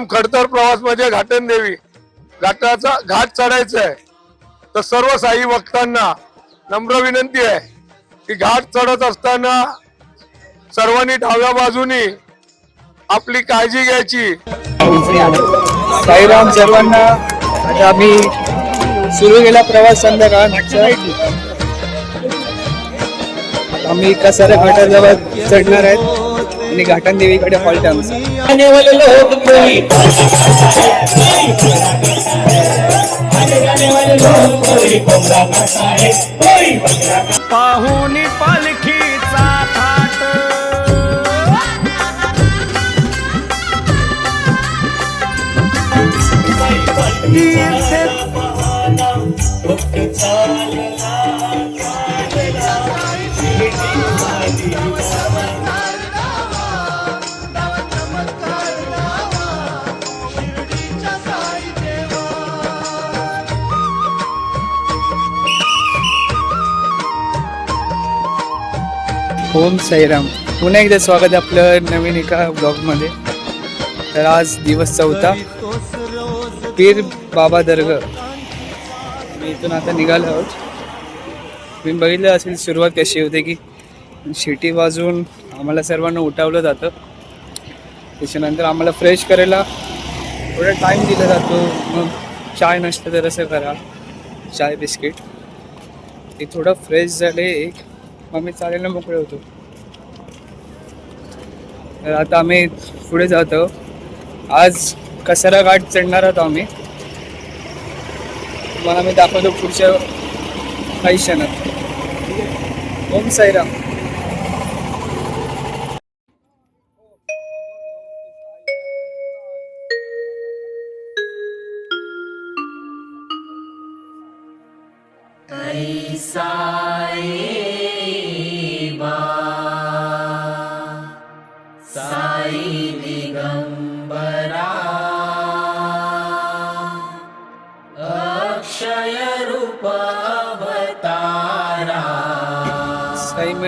एकदम खडतर प्रवास म्हणजे घाटन देवी. घाटाचा घाट चढायचा आहे तर सर्व साई भक्तांना नम्र विनंती आहे की घाट चढत असताना सर्वांनी डाव्या बाजूनी आपली काळजी घ्यायची. साईराम सर्वांना आम्ही सुरू केला प्रवास संध्याकाळ आम्ही कसाऱ्या घाटाजवळ चढणार आहेत. आणि घाटन देवीकडे हॉल्ट आमचा पाहुनी पालखीचा थाट ओम साईराम पुन्हा एकदा स्वागत आहे आपलं नवीन एका ब्लॉगमध्ये तर आज दिवस चौथा. पीर बाबा दर्ग. मी इथून आता निघालो आहोत. मी बघितलं असेल सुरुवात कशी होते की शिटी वाजवून आम्हाला सर्वांना उठावलं जातं. त्याच्यानंतर आम्हाला फ्रेश करायला थोडा टाईम दिला जातो. मग चाय नसतं तर असं करा. चाय बिस्किट. ते थोडं फ्रेश झाले एक मग मी चालायला मोकळे होतो. तर आता आम्ही पुढे जातो. आज कसारा घाट चढणार आहोत आम्ही. तुम्हाला मी दाखवतो पुढच्या काही क्षणात. ओम साईराम.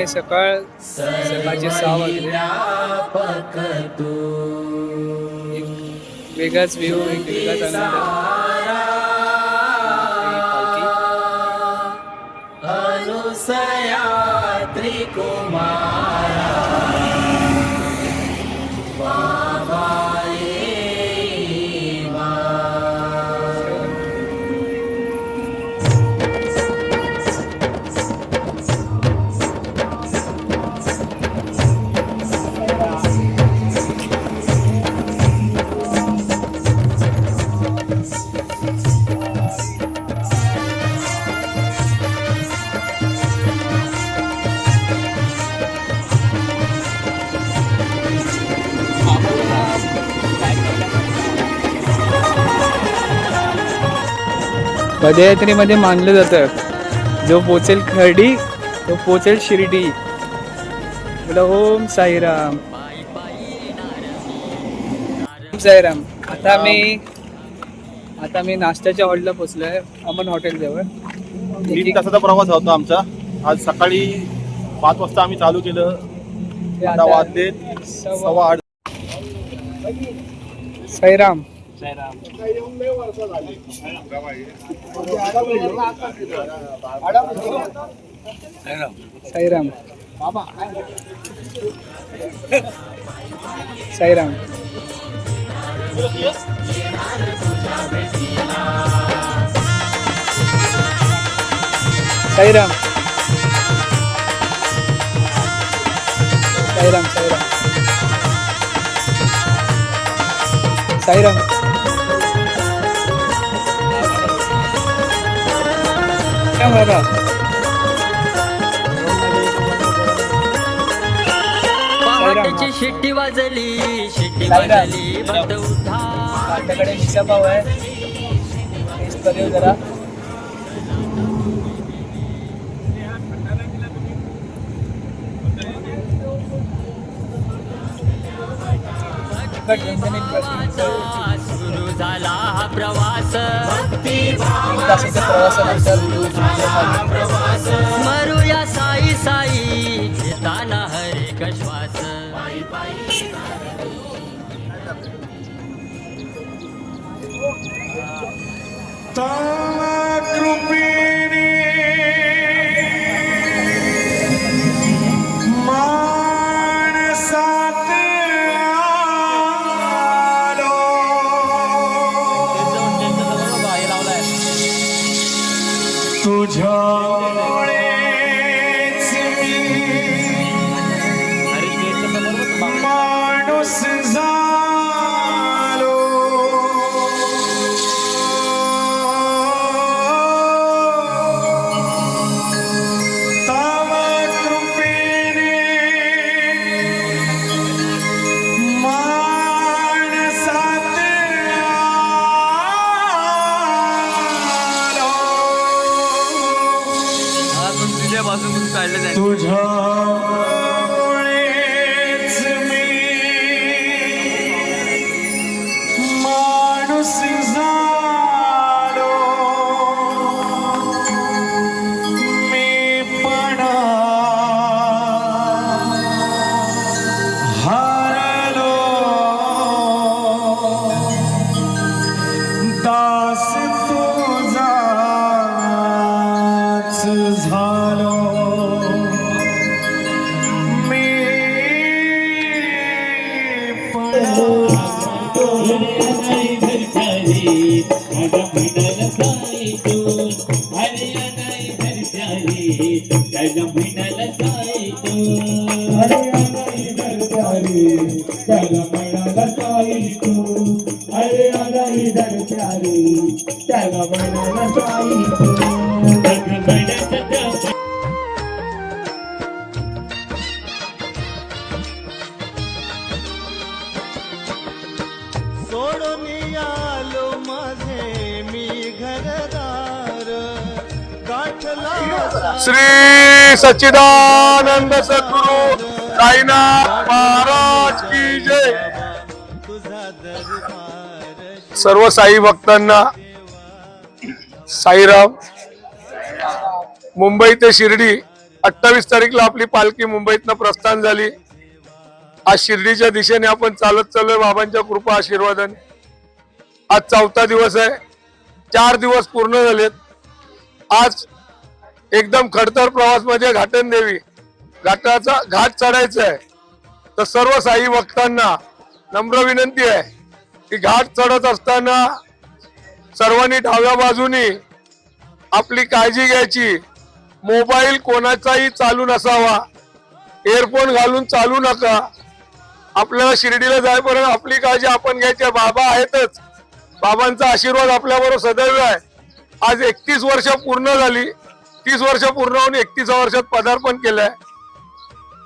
आहे सकाळ सकाळचे सहा वाजले. एक वेगळाच व्ह्यू एक वेगळाच आनंद. त्रिकोण पदयात्रेमध्ये मानलं जातं. जो पोचेल खर्डी तो पोचेल शिर्डी. बोला ओम साईराम. ओम साईराम. आता मी आता मी नाश्त्याच्या हॉलला पोचलोय. अमन हॉटेल जवळ. तीन तासाचा प्रवास होता आमचा. आज सकाळी पाच वाजता आम्ही चालू केलं. आता वाजले सव्वा आठ. साईराम. साईराम. साईराम. साईराम. साईराम साईराम. साईराम. काय पहाटेची शिट्टी वाजली शिट्टी. वाजली भक्त उठा आपल्याकडे मिसळपाव आहे. टेस्ट जरा. सुरू झाला हा प्रवास. प्रवास. स्मरूया साई साई घेताना हरेक श्वास पायी सोडून आलो माझे मी घरदार. गाठला श्री सच्चिदानंद सद्गुरु साईनाथ महाराज. सर्व साई भक्तांना साईराम. मुंबई ते शिर्डी. अठ्ठावीस तारीखला आपली पालखी मुंबईतनं प्रस्थान झाली. आज शिर्डीच्या दिशेने आपण चालत चाललोय बाबांच्या कृपा आशीर्वादाने. आज चौथा दिवस आहे. चार दिवस पूर्ण झालेत. आज एकदम खडतर प्रवास म्हणजे घाटन देवी. घाटाचा घाट चढायचा आहे. तर सर्व साई भक्तांना नम्र विनंती आहे. की घाट चढत असताना सर्वांनी डाव्या बाजूनी आपली काळजी घ्यायची. मोबाईल कोणाचाही चालू नसावा. एअरफोन घालून चालू नका. आपल्याला शिर्डीला जायपर्यंत आपली काळजी आपण घ्यायची. बाबा आहेतच. बाबांचा आशीर्वाद आपल्याबरोबर सदैव आहे. आज एकतीस वर्ष पूर्ण झाली. तीस वर्ष पूर्ण होऊन एकतीस वर्षात पदार्पण केलंय.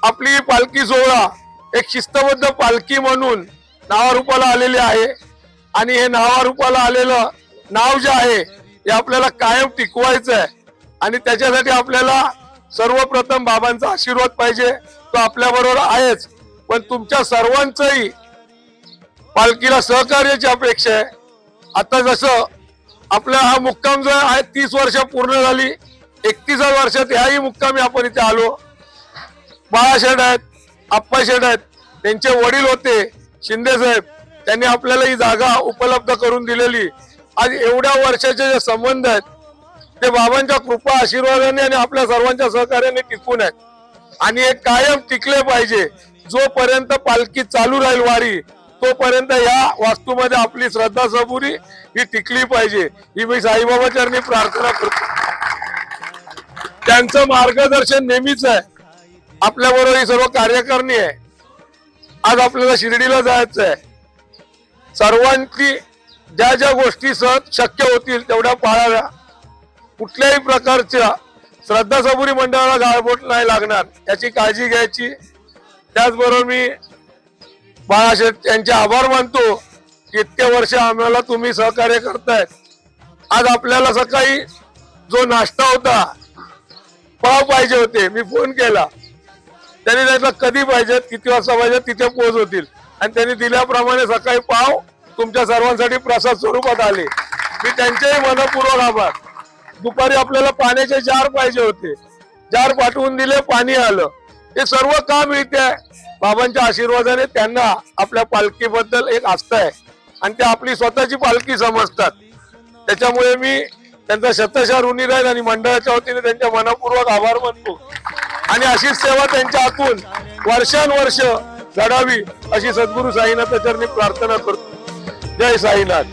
आपली पालखी सोहळा एक शिस्तबद्ध पालखी म्हणून नावारूपाला आलेली आहे. आणि हे नावारूपाला आलेलं नाव जे आहे हे आपल्याला कायम टिकवायचं आहे आणि त्याच्यासाठी आपल्याला सर्वप्रथम बाबांचा आशीर्वाद पाहिजे. तो आपल्या बरोबर आहेच. पण तुमच्या सर्वांचंही पालखीला सहकार्याची अपेक्षा आहे. आता जसं आपला हा मुक्काम जो आहे तीस वर्ष पूर्ण झाली. एकतीसाव्या वर्षात ह्याही मुक्कामी आपण इथे आलो. बाळाशेठ आहेत आप्पाशेठ आहेत त्यांचे वडील होते. शिंदे साहेब त्यांनी आपल्याला ही जागा उपलब्ध करून दिलेली. आज एवढ्या वर्षाचे जे संबंध आहेत ते बाबांच्या कृपा आशीर्वादाने आणि आपल्या सर्वांच्या सहकार्याने टिकून आहेत. आणि हे कायम टिकले पाहिजे. जोपर्यंत पालखी चालू राहील वारी तोपर्यंत या वास्तूमध्ये आपली श्रद्धा सबुरी ही टिकली पाहिजे. ही मी साईबाबा चरणी प्रार्थना करतो. त्यांचं मार्गदर्शन नेहमीच आहे. आपल्याबरोबर ही सर्व कार्यकारणी आहे. आज आपल्याला शिर्डीला जायचं आहे सर्वांची ज्या ज्या गोष्टी सहज शक्य होतील तेवढ्या पाळाव्या. कुठल्याही प्रकारच्या श्रद्धा सबुरी मंडळाला गाळबोट नाही लागणार. याची काळजी घ्यायची. त्याचबरोबर मी बाळाशेठ यांचे आभार मानतो की इतके वर्ष आम्हाला तुम्ही सहकार्य करतायत. आज आपल्याला सकाळी जो नाश्ता होता पाव पाहिजे होते मी फोन केला. त्यांनी त्यातलं कधी पाहिजे किती वाजता पाहिजे तिथे पोहोचवतील आणि त्यांनी दिल्याप्रमाणे सकाळी पाव तुमच्या सर्वांसाठी प्रसाद स्वरूपात आले. मी त्यांचेही मनपूर्वक आभार. दुपारी आपल्याला पाण्याचे जार पाहिजे होते. जार पाठवून दिले पाणी आलं. हे सर्व काम मिळते? बाबांच्या आशीर्वादाने त्यांना आपल्या पालखीबद्दल एक आस्था आहे. आणि ते आपली स्वतःची पालखी समजतात. त्याच्यामुळे मी त्यांचा शतशा ऋणी राहील आणि मंडळाच्या वतीने त्यांच्या मनापूर्वक आभार मानतो. आणि अशीच सेवा त्यांच्या हातून वर्षानुवर्ष घडावी अशी सद्गुरू साईनाथ चरणी प्रार्थना करतो. जय साईनाथ.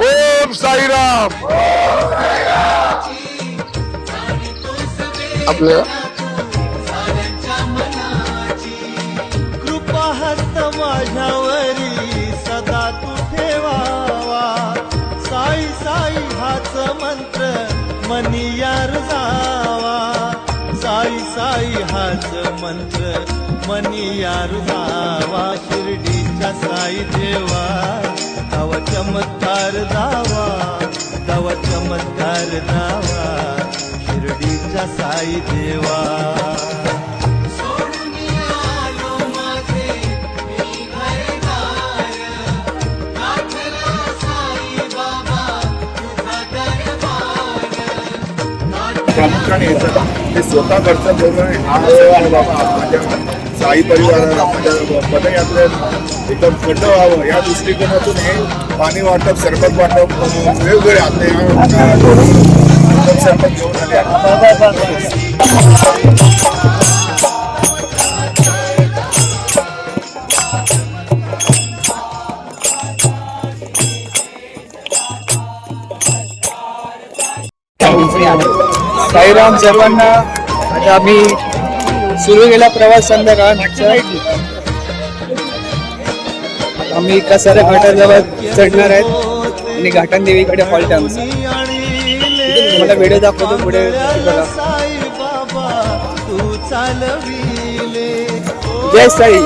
ओम साईराम. आपल्या कृपा हस्त माझ्यावरी सदा तू ठेवावा. साई साई हाच मंत्र मनियार जावा. साई हाच मंत्र मनियार जावा शिर्डीच्या साई देवा. तव चमत्कार जावा तव चमत्कार जावा शिर्डीच्या साई देवा. प्रामुख्याने येतात ते स्वतः खर्च करून हा बाबा माझ्या साई परिवाराला माझ्या पदयात्रेत एकदम खंड व्हावं या दृष्टिकोनातून हे पाणी वाटप सरबत वाटप वेगवेगळे आपले सरबत घेऊन आले. साईराम सर्वांना आता आम्ही सुरू केला प्रवास संध्याकाळ. मागच्या आम्ही कसारा घाटाजवळ चढणार आहेत आणि घाटन देवीकडे हॉल्ट आमचा. व्हिडिओ दाखवतो पुढे. बघा. जय साई.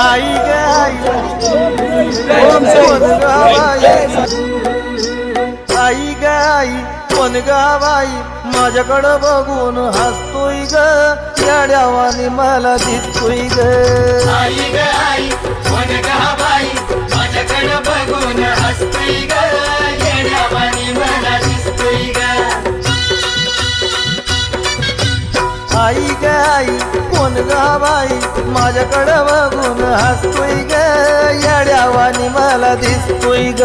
आई ग आई कोण गावाई आई ग आई? कोण गावाई माझ्याकडं बघून हसतोय ग येड्यावानी मला दिसतोय ग आई ग आई कोण गहाबाई बघून हसतोय ग. येड्यावानी मला दिसतोय ग. आई ग आई कोण गावाई माझ्याकडं बघून हसतोय ग. येड्यावानी मला दिसतोय ग.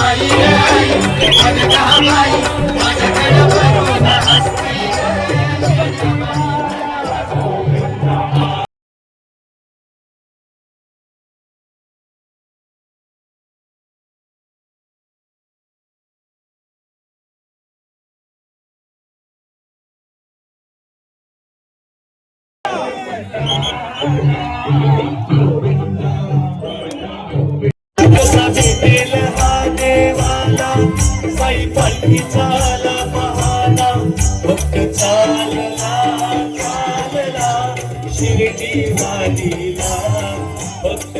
आई ग आई कोण गहाबाई माझ्याकडे बघून हसतोय ग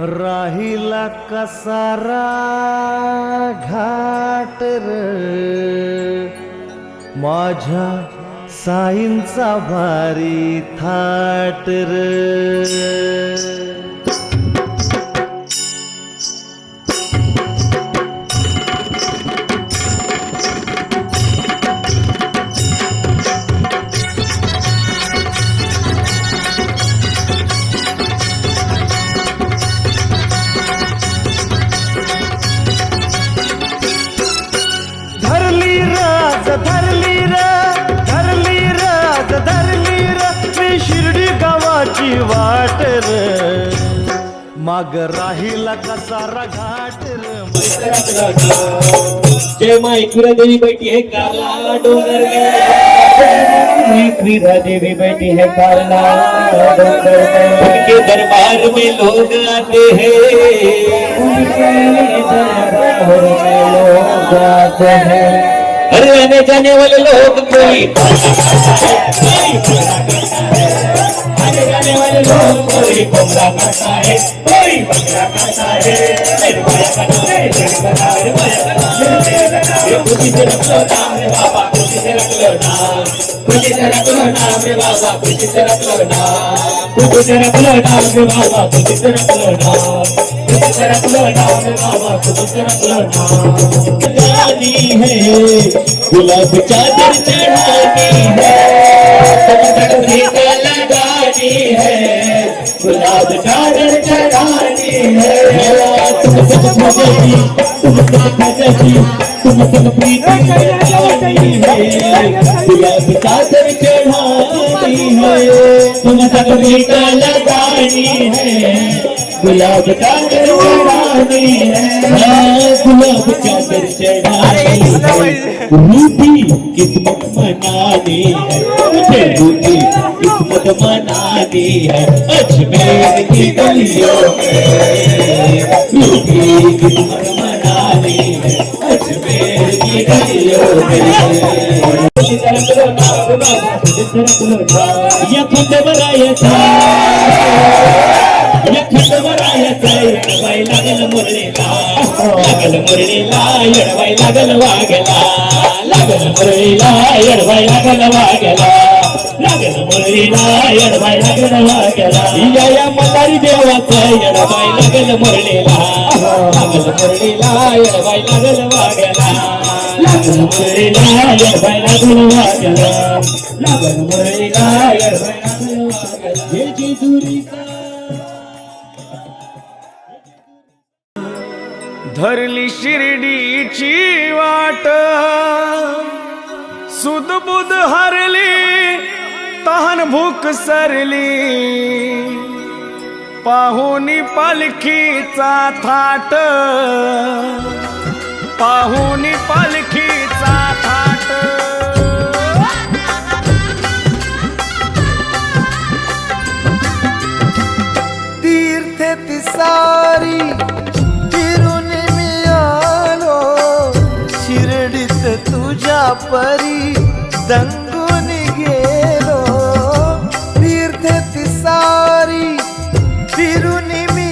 राहिला कसारा घाट र. माझ्या साईंचा भारी थाट र. माग जय देवी बैठी है काला डोंगर देवी बैठी है काला डोंगर उनके दरबार में लोग आते हैं। उनके लोग मुलाकात है अरे आने जाने वाले लोग कोई आने जाने वाले लोग कोई बंगला करता है कोई बंगला करता है मेरे है मेरे भैया है मेरे ये खुशी से रख लो नाम रे बाबा खुशी से रख लो नाम खुशी से रख लो नाम रे बाबा खुशी से रख लो नाम खुशी से रख लो नाम रे बाबा खुशी से रख लो नाम खुशी से रख लो नाम रे बाबा खुशी से रख लो नाम जानी है गुलाब चादर चढ़ानी है। है गुलाब चढ़ानी है तुम सब भजती तुम सब भजती तुम सब प्रीति लगानी है गुलाब चादर चढ़ानी है। तुम सब भीख लगानी है गुलाब चादर चढ़ानी है। गुलाब चादर चढ़ानी है रूठी किस्मत मनानी है। मुझे रूठी किस्मत मनानी है। अजमेर की गलियों में रूठी किस्मत मनानी है। अजमेर की गलियों में या खंडवरायचा या खंडवरायचा येडवाय लागल मुरळीला लागल मुरळीला येडवाय लागल वागला लागल मुरळीला येडवाय लागल वागला लागल मुरळीला येडवाय लागल वागला या या मदारी देवाचा येडवाय लागल मुरळीला लागल मुरळीला येडवाय लागल वागला लागल मुरळीला येडवाय लागल वागला लागल मुरळीला येडवाय लागल वागला हे जेजुरीचा धरली शिर्डीची वाट. सुदबुद हरली तहान भूक सरली. पाहुनी पालखीचा थाट. पाहुनी पालखीचा थाट. तीर्थ तिसारी तुझ्या परी दंगून गेलो तीर्थ तिसारी फिरून मी